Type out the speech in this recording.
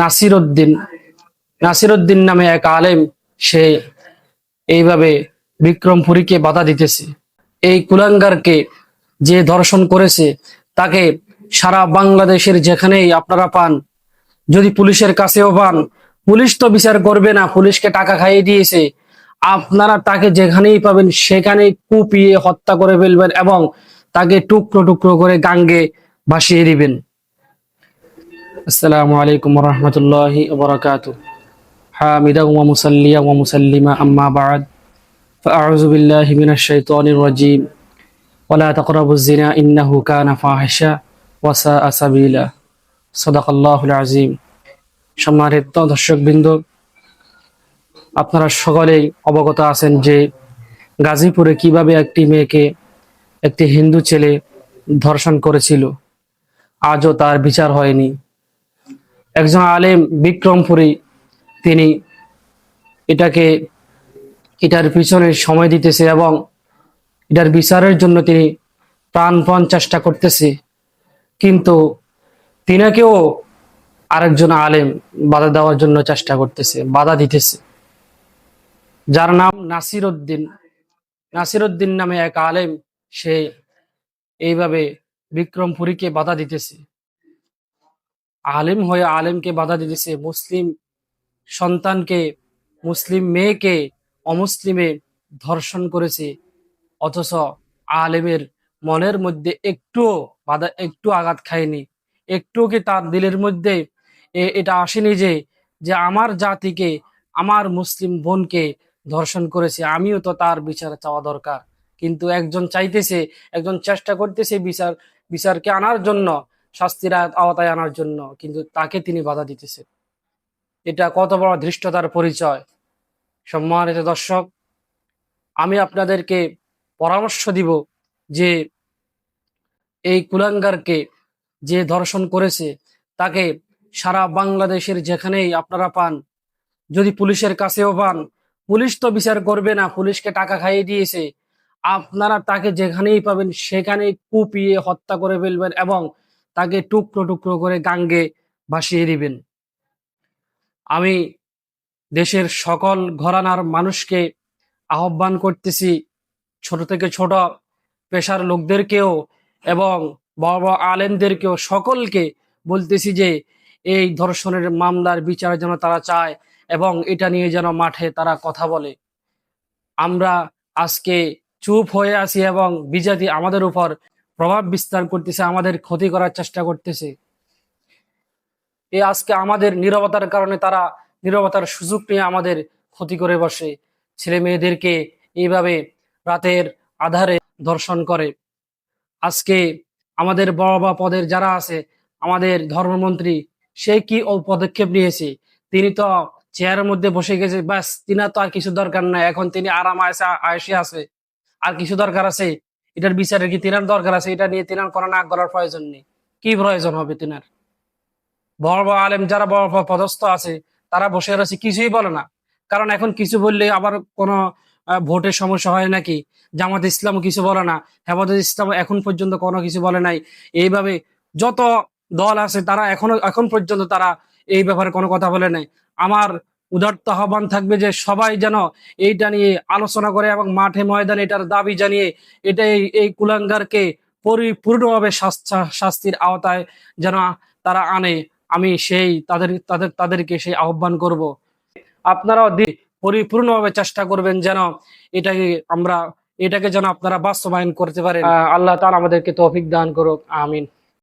নাসির উদ্দিন নাসির উদ্দিন নামে এক আলেম, সে এইভাবে বিক্রমপুরীকে বাধা দিতেছে। এই কুলাঙ্গারকে যে ধর্ষণ করেছে, তাকে সারা বাংলাদেশের যেখানেই আপনারা পান, যদি পুলিশের কাছেও পান, পুলিশ তো বিচার করবে না, পুলিশকে টাকা খাইয়ে দিয়েছে। আপনারা তাকে যেখানেই পাবেন, সেখানেই কুপিয়ে হত্যা করে ফেলবেন এবং তাকে টুকরো টুকরো করে গাঙ্গে ভাসিয়ে দিবেন। আসসালামু আলাইকুম রহমতুল্লাহি বরকাতু حامدا ومصليا ومسلما أما بعد فأعوذ بالله من الشيطان الرجيم ولا تقربوا الزنا إنه كان فاحشا وساء سبيلا صدق الله العظيم সম্মানিত দর্শকবৃন্দ আপনারা সকলেই অবগত আছেন যে গাজীপুরে কিভাবে একটি মেয়েকে একটি হিন্দু ছেলে ধর্ষণ করেছিল আজও তার বিচার হয়নি একজন আলেম বিক্রমপুরী, তিনি এটাকে, এটার পিছনে সময় দিতেছে এবং এটার বিচারের জন্য তিনি প্রাণপণ চেষ্টা করতেছে। কিন্তু তিনাকেও আরেকজন আলেম বাধা দেওয়ার জন্য চেষ্টা করতেছে, বাধা দিতেছে। যার নাম নাসির উদ্দিন নাসির উদ্দিন নামে এক আলেম, সে এইভাবে বিক্রমপুরীকে বাধা দিতেছে। আলেম হয়ে আলেমকে বাধা দিতেছে মুসলিম সন্তানকে, মুসলিম মেয়েকে অমুসলিমে ধর্ষণ করেছে। অথচ আলেমের মনের মধ্যে একটুও বাধা, একটু আঘাত খায়নি। একটু কি তার দিলের মধ্যে এটা আসেনি যে যে আমার জাতিকে, আমার মুসলিম বোনকে ধর্ষণ করেছে। আমিও তো তার বিচার চাওয়া দরকার। কিন্তু একজন চাইতেছে, একজন চেষ্টা করতেছে বিচার, বিচারকে আনার জন্য শাস্তির আওত- আওতায় আনার জন্য, কিন্তু তাকে তিনি বাধা দিতেছে এটা কত বড় ধৃষ্টতার পরিচয়। সম্মানিত দর্শক, আমি আপনাদেরকে পরামর্শ দিব যে এই কুলাঙ্গারকে যে ধর্ষণ করেছে, তাকে সারা বাংলাদেশের যেখানেই আপনারা পান, যদি পুলিশের কাছেও পান, পুলিশ তো বিচার করবে না, পুলিশকে টাকা খাইয়ে দিয়েছে, আপনারা তাকে যেখানেই পাবেন, সেখানেই কুপিয়ে হত্যা করে ফেলবেন এবং তাকে টুকরো টুকরো করে গাঙ্গে ভাসিয়ে দিবেন। আমি দেশের সকল ঘরানার মানুষকে আহ্বান করতেছি, ছোট থেকে ছোট পেশার লোকদেরকেও এবং বড় বড় আলেমদেরকেও সকলকে বলতেছি যে, এই ধর্ষণের মামলার বিচার যেন তারা চায় এবং এটা নিয়ে যেন মাঠে তারা কথা বলে। আমরা আজকে চুপ হয়ে আছি এবং বিজাতি আমাদের উপর প্রভাব বিস্তার করতেছে, আমাদের ক্ষতি করার চেষ্টা করতেছে। এ আজকে আমাদের নীরবতার কারণে তারা নীরবতার সুযোগ নিয়ে আমাদের ক্ষতি করে বসে। ছেলে মেয়েদেরকে এইভাবে রাতের আধারে ধর্ষণ করে। আজকে আমাদের বড় বা পদের যারা আছে, আমাদের ধর্মমন্ত্রী, সে কি ও পদক্ষেপ নিয়েছে? তিনি তো চেয়ারের মধ্যে বসে গেছে, ব্যাস, তিনার তো আর কিছু দরকার নাই। এখন তিনি আরাম আয়সা আয়সে আছে। আর কিছু দরকার আছে এটার বিচারের কি তিনার দরকার আছে? এটা নিয়ে তিনার কোনো নাক করার প্রয়োজন নেই। কি প্রয়োজন হবে তিনার? বড় বড় আলেম যারা বড় বড় পদস্থ আছে, তারা বসে রয়েছে, কিছুই বলে না। কারণ এখন কিছু বললে আবার কোনো ভোটের সমস্যা হয় নাকি? জামাত ইসলাম কিছু বলে না, হেফাজত ইসলাম এখন পর্যন্ত কোনো কিছু বলে নাই। এইভাবে যত দল আছে, তারা এখনও, এখন পর্যন্ত তারা এই ব্যাপারে কোনো কথা বলে নাই। আমার উদার্ত আহ্বান থাকবে যে সবাই যেন এইটা নিয়ে আলোচনা করে এবং মাঠে ময়দানে এটার দাবি জানিয়ে এটা এই কুলাঙ্গারকে পরিপূর্ণভাবে শাস্তা- শাস্তির আওতায় যেন তারা আনে। আমি সেই তাদের তাদের, তাদেরকে সেই আহ্বান করব। আপনারাও পরিপূর্ণভাবে চেষ্টা করবেন যেন এটাকে আমরা, এটাকে যেন আপনারা বাস্তবায়ন করতে পারেন। আল্লাহ তাআলা আমাদেরকে তৌফিক দান করুক, আমিন।